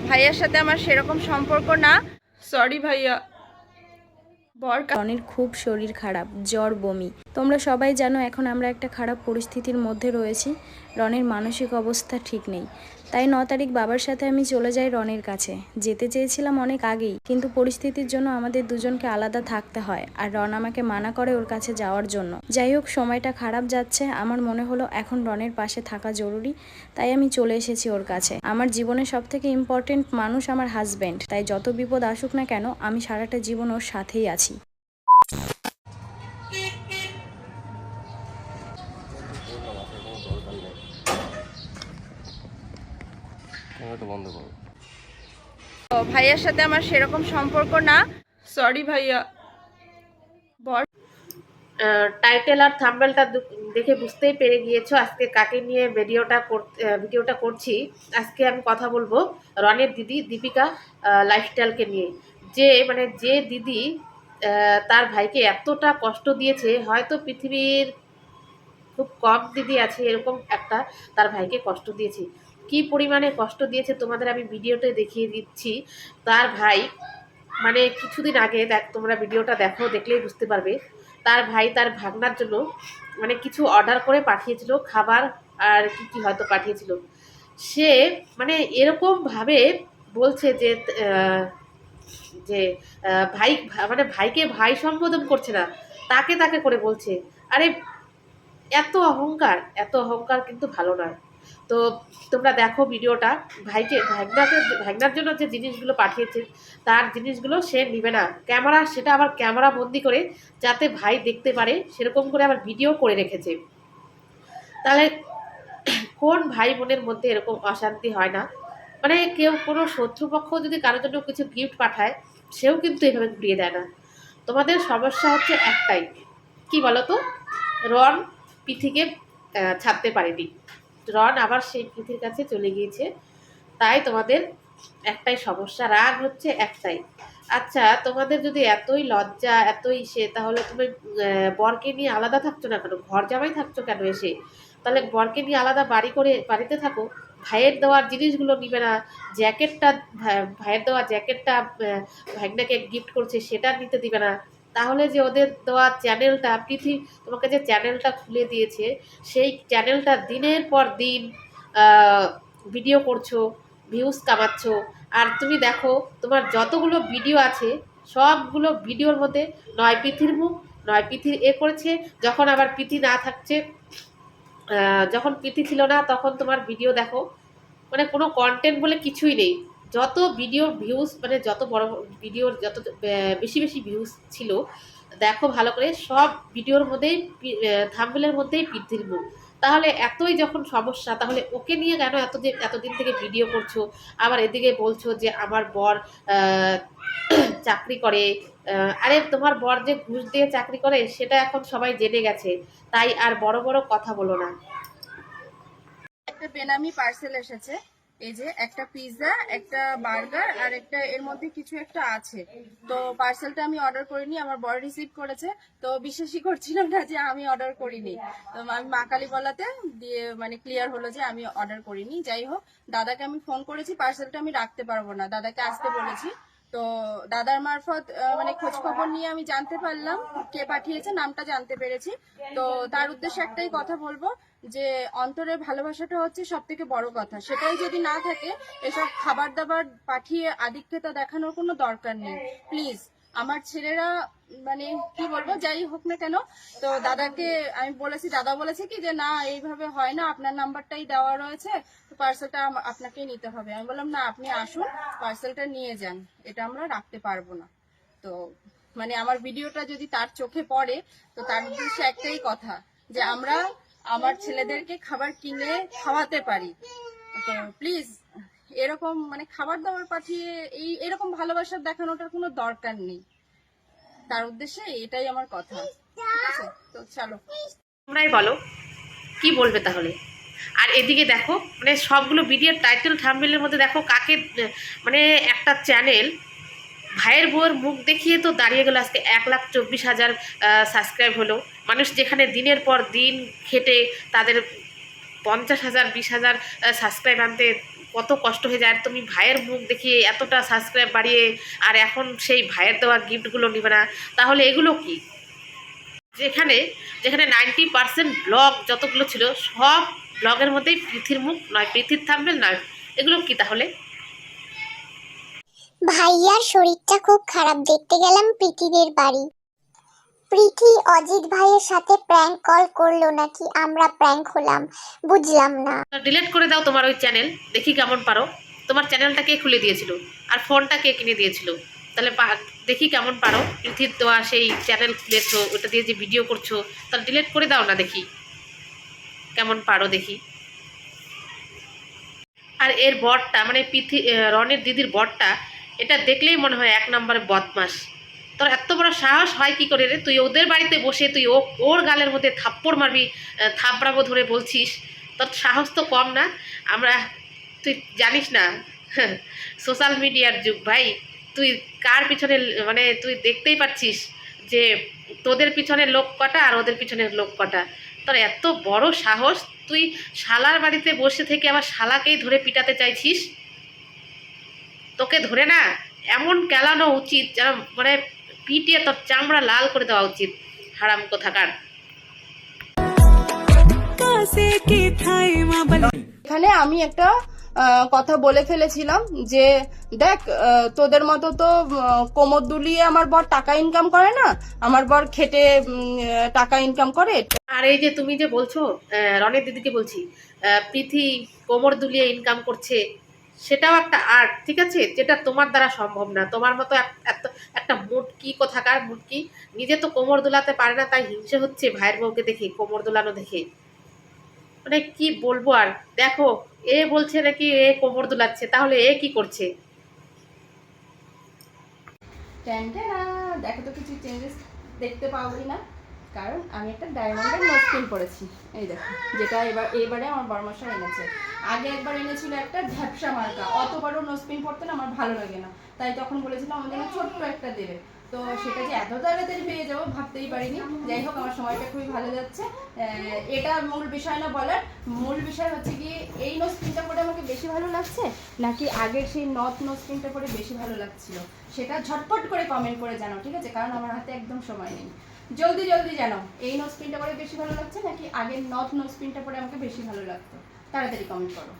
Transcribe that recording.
ভাইয়ার সাথে আমার সেরকম সম্পর্ক না। সরি ভাইয়া। বর রনির খুব শরীর খারাপ, জ্বর, বমি। তোমরা সবাই জানো এখন আমরা একটা খারাপ পরিস্থিতির মধ্যে রয়েছি। রনের মানসিক অবস্থা ঠিক নেই। তাই ন তারিখ বাবার সাথে আমি চলে যাই রনের কাছে। যেতে চেয়েছিলাম অনেক আগেই, কিন্তু পরিস্থিতির জন্য আমাদের দুজনকে আলাদা থাকতে হয় আর রন আমাকে মানা করে ওর কাছে যাওয়ার জন্য। যাই হোক, সময়টা খারাপ যাচ্ছে। আমার মনে হলো এখন রনের পাশে থাকা জরুরি, তাই আমি চলে এসেছি ওর কাছে। আমার জীবনের সব থেকে ইম্পর্টেন্ট মানুষ আমার হাজব্যান্ড তাই যত বিপদ আসুক না কেন, আমি সারাটা জীবন ওর সাথেই আছি। ক্যামেরাটা বন্ধ করো। ভাইয়ার সাথে আমার সেরকম সম্পর্ক না। সরি ভাইয়া। বর টাইটেল আর থাম্বেলটা দেখে বুঝতেই পেরে গিয়েছো। আজকে কাকে নিয়ে ভিডিওটা ভিডিওটা করছি। আজকে আমি কথা বলব রনের দিদি দীপিকা লাইফস্টাইলকে নিয়ে। যে মানে যে দিদি তার ভাইকে এতটা কষ্ট দিয়েছে হয়তো পৃথিবীর খুব কম দিদি আছে, এরকম একটা তার ভাইকে কষ্ট দিয়েছে। কি পরিমাণে কষ্ট দিয়েছে তোমাদের আমি ভিডিওতে দেখিয়ে দিচ্ছি। তার ভাই মানে কিছুদিন আগে দেখ, তোমরা ভিডিওটা দেখো, দেখলেই বুঝতে পারবে। তার ভাই তার ভাগনার জন্য মানে কিছু অর্ডার করে পাঠিয়েছিল, খাবার আর কি কি হয়তো পাঠিয়েছিল। সে মানে এরকম ভাবে বলছে যে যে ভাই মানে ভাইকে ভাই সম্বোধন করছে না, তাকে তাকে করে বলছে। আরে এত অহংকার এত অহংকার কিন্তু ভালো নয়। তো তোমরা দেখো ভিডিওটা, ভাইকে, ভাগনাকে, ভাগনার জন্য যে জিনিসগুলো পাঠিয়েছে, তার জিনিসগুলো সে নিবে না। ক্যামেরা, সেটা আবার ক্যামেরা বন্দি করে যাতে ভাই দেখতে পারে, সেরকম করে আবার ভিডিও করে রেখেছে। তাহলে কোন ভাই বোনের মধ্যে এরকম অশান্তি হয় না? মানে কেউ কোনো শত্রুপক্ষ যদি কারোর জন্য কিছু গিফট পাঠায়, সেও কিন্তু এভাবে ঘুরিয়ে দেয় না। তোমাদের সমস্যা হচ্ছে একটাই। কি বলো তো রন পিথিকে ছাড়তে পারেনি। রন আবার সেই পিথির কাছে চলে গিয়েছে। তাই তোমাদের একটাই সমস্যা, রাগ হচ্ছে একটাই। আচ্ছা তোমাদের যদি এতই লজ্জা, এতই সে, তাহলে তুমি বরকে নিয়ে আলাদা থাকছো না কেন? ঘর জামাই থাকছো কেন এসে? তাহলে বরকে নিয়ে আলাদা বাড়ি করে, বাড়িতে থাকো। ভাইয়ের দেওয়ার জিনিসগুলো নিবে না। জ্যাকেটটা ভাইয়ের দেওয়া জ্যাকেটটা ভাগনাকে গিফট করছে, সেটা নিতে দিবে না। তাহলে যে ওদের দেওয়া চ্যানেলটা পৃথিবী তোমাকে যে চ্যানেলটা খুলে দিয়েছে, সেই চ্যানেলটা দিনের পর দিন ভিডিও করছ ভিউজ কামাচ্ছ। আর তুমি দেখো, তোমার যতগুলো ভিডিও আছে, সবগুলো ভিডিওর মধ্যে নয় পিথির মুখ, নয় পিথির এ করেছে। যখন আবার পিথি না থাকছে যখন পিথি ছিল না, তখন তোমার ভিডিও দেখো মানে কোনো কন্টেন্ট বলে কিছুই নেই। যত ভিডিওর ভিউজ মানে যত বড় ভিডিওর যত বেশি বেশি ভিউজ ছিল, দেখো ভালো করে সব ভিডিওর মধ্যেই থাম্বেলের মধ্যেই পিথির মুখ তাহলে এতই যখন সমস্যা, তাহলে ওকে নিয়ে কেন এত এতদিন এতদিন থেকে ভিডিও করছ? আবার এদিকে বলছো যে আমার বর চাকরি করে। আরে তোমার বর যে ঘুষ দিয়ে চাকরি করে, সেটা এখন সবাই জেনে গেছে। তাই আর বড় বড় কথা বলো না। একটা বেনামি পার্সেল এসেছে। এই যে একটা পিৎজা একটা বার্গার আর একটা এর মধ্যে কিছু একটা আছে। তো পার্সেলটা আমি অর্ডার করিনি, আমার বড় রিসিভ করেছে। তো বিশ্বাসই করছিলাম না যে আমি অর্ডার করিনি। তো আমি মা কালীবলাতে দিয়ে মানে ক্লিয়ার হলো যে আমি অর্ডার করিনি। যাই হোক, দাদাকে আমি ফোন করেছি পার্সেলটা আমি রাখতে পারব না। দাদাকে আসতে বলেছি। তো দাদার মারফত মানে খোঁজ খবর নিয়ে আমি জানতে পারলাম কে পাঠিয়েছে, নামটা জানতে পেরেছি। তো তার উদ্দেশ্যে একটাই কথা বলব যে অন্তরের ভালোবাসাটা হচ্ছে সব থেকে বড় কথা। সেটাই যদি না থাকে, এসব খাবার দাবার পাঠিয়ে আধিক্যতা দেখানোর কোনো দরকার নেই। প্লিজ আমার ছেলেরা মানে কি বলব, যাই হোক না কেন, তো দাদাকে আমি বলেছি, দাদা বলেছে কি যে, না, এইভাবে হয় না, আপনার নাম্বারটাই দেওয়া রয়েছে, তো পার্সেলটা আপনাকেই নিতে হবে। আমি বললাম, না, আপনি আসুন পার্সেলটা নিয়ে যান, এটা আমরা রাখতে পারব না। তো মানে আমার ভিডিওটা যদি তার চোখে পড়ে, তো তার উদ্দেশ্যে একটাই কথা, যে আমরা আমার ছেলেদেরকে খাবার কিনে খাওয়াতে পারি। তো প্লিজ এরকম মানে খাবার দাবার পাঠিয়ে এই এরকম ভালোবাসা দেখানোটার কোনো দরকার নেই। তার উদ্দেশ্যে এটাই আমার কথা। তো চলো। তোমরাই বলো, কি বলবে তাহলে? আর এদিকে দেখো মানে সবগুলো ভিডিওর টাইটেল থাম্বনেলের মধ্যে দেখো কাকে মানে একটা চ্যানেল ভাইয়ের বউয়ের মুখ দেখিয়ে তো দাঁড়িয়ে গেল আজকে এক লাখ চব্বিশ হাজার সাবস্ক্রাইব হলো। মানুষ যেখানে দিনের পর দিন খেটে তাদের পঞ্চাশ হাজার, বিশ হাজার সাবস্ক্রাইব আনতে কত কষ্ট হয়ে যায়। আর তুমি ভাইয়ের মুখ দেখিয়ে এতটা সাবস্ক্রাইব বাড়িয়ে আর এখন সেই ভাইয়ের দেওয়া গিফটগুলো নিবে না। তাহলে এগুলো কি? যেখানে যেখানে নাইনটি পার্সেন্ট ব্লগ যতগুলো ছিল, সব ব্লগের মধ্যেই পৃথির মুখ নয় পৃথির থামবেন নয় এগুলো কি তাহলে? ভাইয়ার শরীরটা খুব খারাপ, দেখতে গেলাম প্রীতিদের বাড়ি। প্রীতি অজিত ভাইয়ের সাথে প্র্যাঙ্ক কল করল নাকি আমরা প্র্যাঙ্ক হলাম? বুঝলাম না। ডিলিট করে দাও তোমার ওই চ্যানেল দেখি কেমন পারো। তোমার চ্যানেলটা কে খুলে দিয়েছিল? আর ফোনটা কে কিনে দিয়েছিল? তাহলে দেখি কেমন পারো। পৃথির দেওয়া সেই চ্যানেল খুলেছো, ওটা দিয়ে যে ভিডিও করছ, তাহলে ডিলিট করে দাও না দেখি। কেমন পারো দেখি। আর এর বরটা মানে পৃথি রনের দিদির বরটা, এটা দেখলেই মনে হয় এক নম্বরে বদমাস তোর এত বড় সাহস হয় কি করে রে? তুই ওদের বাড়িতে বসে, তুই ও ওর গালের মধ্যে থাপ্পড় মারবি থাপড়াবো ধরে বলছিস। তোর সাহস তো কম না। আমরা, তুই জানিস না সোশ্যাল মিডিয়ার যুগ ভাই। তুই কার পিছনে মানে তুই দেখতেই পাচ্ছিস যে তোদের পিছনে লোক কটা আর ওদের পিছনে লোক কটা। তোর এত বড় সাহস, তুই শালার বাড়িতে বসে থেকে আবার শালাকেই ধরে পিটাতে চাইছিস? তোকে ধরে না, এমন কেলানো উচিত যেন মানে পিটিয়ে তোর চামড়া লাল করে দেওয়া উচিত হারাম কোথাকার। এখানে আমি একটা কথা বলে ফেলেছিলাম যে দেখ তোদের মতো তো কোমর দুলিয়ে আমার বর টাকা ইনকাম করে না আমার বর খেটে টাকা ইনকাম করে। আর এই যে তুমি যে বলছো রনের দিদিকে বলছি পৃথি কোমর দুলিয়ে ইনকাম করছে সেটাও একটা আর্ট ঠিক আছে? যেটা তোমার দ্বারা সম্ভব না। তোমার মতো একটা মুটকি কোথাকার মুটকি, নিজে তো কোমর দোলাতে পারে না, তাই হিংসে হচ্ছে ভাইয়ের বউকে দেখে, কোমর দোলানো দেখে। মানে কি বলব আর? দেখো, এ বলছে নাকি এ কোমর দোলাচ্ছে, তাহলে এ কি করছে? দেখো তো কিছু চেঞ্জেস দেখতে পাবোই না। কারণ আমি একটা ডায়মন্ডের নোটপিন পরেছি। এই দেখো, যেটা এবার এবারে আমার বর্মশা এনেছে। আগে একবার এনেছিল একটা ঝাপসা মার্কা। অত বড় নোটপিন পরতে না আমার ভালো লাগে না। তাই তখন বলেছিলাম, আমাদের ছোট্ট একটা দেবে। তো সেটা যে এত তাড়াতাড়ি পেয়ে যাব, ভাবতেই পারিনি। যাই হোক, আমার সময়টা খুবই ভালো যাচ্ছে। এটা মূল বিষয় না বলার। মূল বিষয় হচ্ছে কি, এই নোটপিনটা পরে আমাকে বেশি ভালো লাগছে, নাকি আগের সেই নথ নোটপিনটা পরে বেশি ভালো লাগছিল? সেটা ঝটপট করে কমেন্ট করে জানাও, ঠিক আছে? কারণ আমার হাতে একদম সময় নেই। জলদি জলদি জানো এই নোজ স্পিনটা পরে বেশি ভালো লাগছে নাকি আগের নর্থ নোজ স্পিনটা পরে আমাকে বেশি ভালো লাগতো? তাড়াতাড়ি কমেন্ট করো।